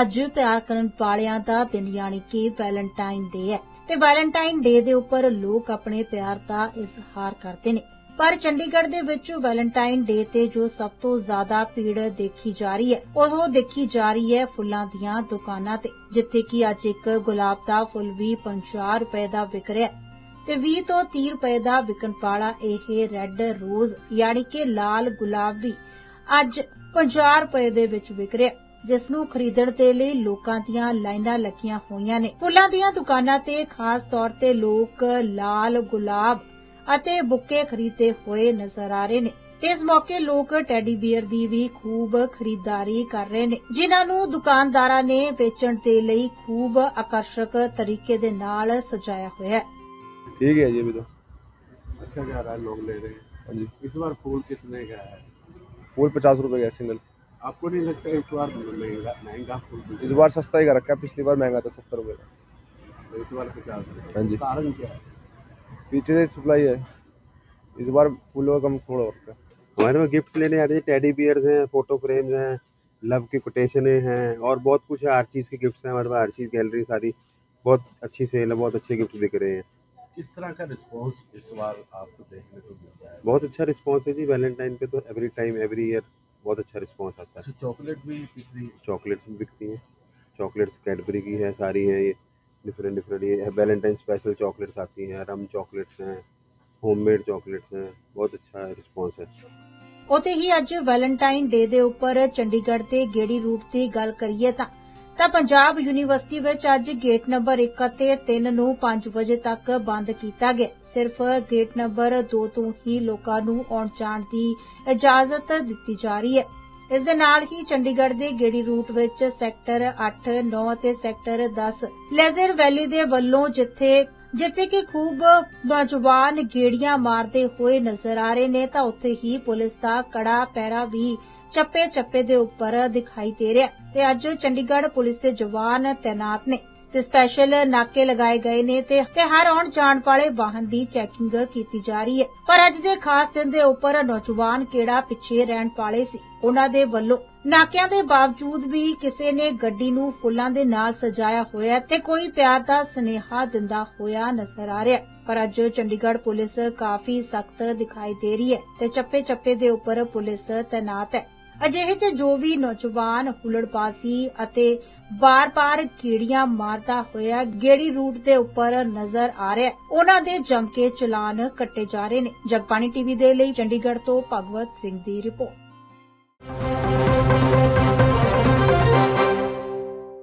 ਅੱਜ ਪਿਆਰ ਕਰਨ ਵਾਲਿਆਂ ਦਾ ਦਿਨ ਯਾਨੀ ਕਿ ਵੈਲੈਂਟਾਈਨ ਡੇ ਹੈ। ਤੇ ਵੈਲੈਂਟਾਈਨ ਡੇ ਦੇ ਉੱਪਰ ਲੋਕ ਆਪਣੇ ਪਿਆਰ ਦਾ ਇਜ਼ਹਾਰ ਕਰਦੇ ਨੇ। ਪਰ ਚੰਡੀਗੜ੍ਹ ਦੇ ਵਿੱਚ ਵੈਲੈਂਟਾਈਨ ਡੇ ਤੇ ਜੋ ਸਭ ਤੋਂ ਜ਼ਿਆਦਾ ਭੀੜ ਦੇਖੀ ਜਾ ਰਹੀ ਹੈ, ਉਹ ਦੇਖੀ ਜਾ ਰਹੀ ਹੈ ਫੁੱਲਾਂ ਦੀਆਂ ਦੁਕਾਨਾਂ ਤੇ, ਜਿੱਥੇ ਕਿ ਅੱਜ ਇੱਕ ਗੁਲਾਬ ਦਾ ਫੁੱਲ ਵੀ 50 ਰੁਪਏ ਦਾ ਵਿਕ ਰਿਹਾ ਹੈ। ਤੇ 20 ਤੋਂ 30 ਰੁਪਏ ਦਾ ਵਿਕਣ ਵਾਲਾ ਇਹ ਰੈੱਡ ਰੋਜ਼, ਯਾਨੀ ਕਿ ਲਾਲ ਗੁਲਾਬ ਵੀ ਅੱਜ 50 ਰੁਪਏ ਦੇ ਵਿੱਚ ਵਿਕ ਰਿਹਾ ਜਿਸ ਨੂੰ ਖਰੀਦਣ ਦੇ ਲਈ ਲੋਕਾਂ ਦੀਆਂ ਲਾਈਨਾਂ ਲੱਗੀਆਂ ਹੋਈਆਂ ਨੇ ਫੁੱਲਾਂ ਦੀਆਂ ਦੁਕਾਨਾਂ ਤੇ ਖਾਸ ਤੌਰ ਤੇ ਲੋਕ ਲਾਲ ਗੁਲਾਬ ਅਤੇ ਬੁੱਕੇ ਖਰੀਦਦੇ ਹੋਏ ਨਜ਼ਰ ਆ ਰਹੇ ਨੇ ਤੇ ਇਸ ਮੌਕੇ ਲੋਕ ਟੈਡੀ ਬੀਅਰ ਦੀ ਵੀ ਖੂਬ ਖਰੀਦਦਾਰੀ ਕਰ ਰਹੇ ਨੇ ਜਿਨ੍ਹਾਂ ਨੂੰ ਦੁਕਾਨਦਾਰਾਂ ਨੇ ਵੇਚਣ ਦੇ ਲਈ ਖੂਬ ਆਕਰਸ਼ਕ ਤਰੀਕੇ ਦੇ ਨਾਲ ਸਜਾਇਆ ਹੋਇਆ ਹੈ ठीक है जी अभी तो अच्छा जा रहा है लोग ले रहे हैं हाँ जी इस बार फूल कितने का है फूल पचास रुपए का है सिंगल आपको नहीं लगता इस बार महँगा महँगा फूल इस बार सस्ता ही कर रखा है पिछली बार महँगा था सत्तर रुपए का। इस बार पचास रुपये। हाँ जी। कारण क्या है? पीछे से सप्लाई है। इस बार फूलों का कम थोड़ा और का हमारे में गिफ्ट्स लेने आते हैं टेडी बियर्स हैं फ़ोटो फ्रेम्स हैं लव की कोटेशन हैं और बहुत कुछ है हर चीज़ के गिफ्ट्स हैं हमारे पास हर चीज़ गैलरी सारी। बहुत अच्छी सेल है बहुत अच्छे गिफ्ट बिक रहे हैं। किस तरह का रिस्पॉन्स इस बार आपको देखने को मिलता है? बहुत अच्छा रिस्पॉन्स है जी वैलेंटाइन पे तो एवरी टाइम एवरी ईयर बहुत अच्छा रिस्पॉन्स आता है अच्छा चॉकलेट भी कितनी चॉकलेट्स भी बिकती हैं चॉकलेट्स कैडबरी की है सारी हैं ये डिफरेंट डिफरेंट ये वैलेंटाइन स्पेशल चॉकलेट्स आती हैं रम चॉकलेट्स हैं होममेड चॉकलेट्स हैं बहुत अच्छा रिस्पॉन्स है ਉਤੇ ਹੀ ਅੱਜ ਵੈਲੈਂਟਾਈਨ ਡੇ ਦੇ ਉੱਪਰ ਚੰਡੀਗੜ੍ਹ ਤੇ ਗੇੜੀ ਰੂਟ ਦੀ ਗੱਲ ਕਰੀਏ ਤਾਂ ਤਾਂ ਪੰਜਾਬ ਯੂਨੀਵਰਸਿਟੀ ਵਿੱਚ ਅੱਜ ਗੇਟ ਨੰਬਰ 1 ਅਤੇ 3 ਨੂੰ 5 ਵਜੇ ਤੱਕ ਬੰਦ ਕੀਤਾ ਗਿਆ। ਸਿਰਫ ਗੇਟ ਨੰਬਰ 2 ਤੋਂ ਹੀ ਲੋਕਾਂ ਨੂੰ ਆਉਣ ਜਾਣ ਦੀ ਇਜਾਜ਼ਤ ਦਿੱਤੀ ਜਾ ਰਹੀ ਹੈ। ਇਸ ਦੇ ਨਾਲ ਹੀ ਚੰਡੀਗੜ੍ਹ ਦੇ ਗੇੜੀ ਰੂਟ ਵਿੱਚ ਸੈਕਟਰ 8, 9 ਅਤੇ ਸੈਕਟਰ 10 ਲੇਜਰ ਵੈਲੀ ਦੇ ਵੱਲੋਂ ਜਿੱਥੇ ਜਿੱਥੇ ਕਿ ਖੂਬ ਨੌਜਵਾਨ ਗੇੜੀਆਂ ਮਾਰਦੇ ਹੋਏ ਨਜ਼ਰ ਆ ਰਹੇ ਨੇ ਤਾਂ ਉੱਥੇ ਹੀ ਪੁਲਿਸ ਦਾ ਕੜਾ ਪੈਰਾ ਵੀ ਚੱਪੇ ਚੱਪੇ ਦੇ ਉੱਪਰ ਦਿਖਾਈ ਦੇ ਰਿਹਾ ਤੇ ਅੱਜ ਚੰਡੀਗੜ੍ਹ ਪੁਲਿਸ ਦੇ ਜਵਾਨ ਤੈਨਾਤ ਨੇ ਤੇ ਸਪੈਸ਼ਲ ਨਾਕੇ ਲਗਾਏ ਗਏ ਨੇ ਤੇ ਹਰ ਆਉਣ ਜਾਣ ਵਾਲੇ ਵਾਹਨ ਦੀ ਚੈਕਿੰਗ ਕੀਤੀ ਜਾ ਰਹੀ ਹੈ। ਪਰ ਅੱਜ ਦੇ ਖਾਸ ਦਿਨ ਦੇ ਉੱਪਰ ਨੌਜਵਾਨ ਕਿਹੜਾ ਪਿੱਛੇ ਰਹਿਣ ਵਾਲੇ ਸੀ? ਉਹਨਾਂ ਦੇ ਵੱਲੋਂ ਨਾਕਿਆਂ ਦੇ ਬਾਵਜੂਦ ਵੀ ਕਿਸੇ ਨੇ ਗੱਡੀ ਨੂੰ ਫੁੱਲਾਂ ਦੇ ਨਾਲ ਸਜਾਇਆ ਹੋਇਆ ਤੇ ਕੋਈ ਪਿਆਰ ਦਾ ਸਨੇਹਾ ਦਿੰਦਾ ਹੋਇਆ ਨਜ਼ਰ ਆ ਰਿਹਾ ਪਰ ਅੱਜ ਚੰਡੀਗੜ੍ਹ ਪੁਲਿਸ ਕਾਫੀ ਸਖਤ ਦਿਖਾਈ ਦੇ ਰਹੀ ਹੈ ਤੇ ਚੱਪੇ ਚੱਪੇ ਦੇ ਉੱਪਰ ਪੁਲਿਸ ਤੈਨਾਤ ਹੈ। ਅਜਿਹੇ 'ਚ ਜੋ ਵੀ ਨੌਜਵਾਨ ਹੁਲੜਬਾਜ਼ੀ ਅਤੇ ਬਾਰ-ਬਾਰ ਕੀੜੀਆਂ ਮਾਰਦਾ ਹੋਇਆ ਗੇੜੀ ਰੂਟ ਦੇ ਉੱਪਰ ਨਜ਼ਰ ਆ ਰਿਹਾ ਉਹਨਾਂ ਦੇ ਜਮਕੇ ਚਲਾਨ ਕੱਟੇ ਜਾ ਰਹੇ ਨੇ। ਜਗਬਾਣੀ ਟੀਵੀ ਦੇ ਲਈ ਚੰਡੀਗੜ੍ਹ ਤੋਂ ਭਗਵਤ ਸਿੰਘ ਦੀ ਰਿਪੋਰਟ।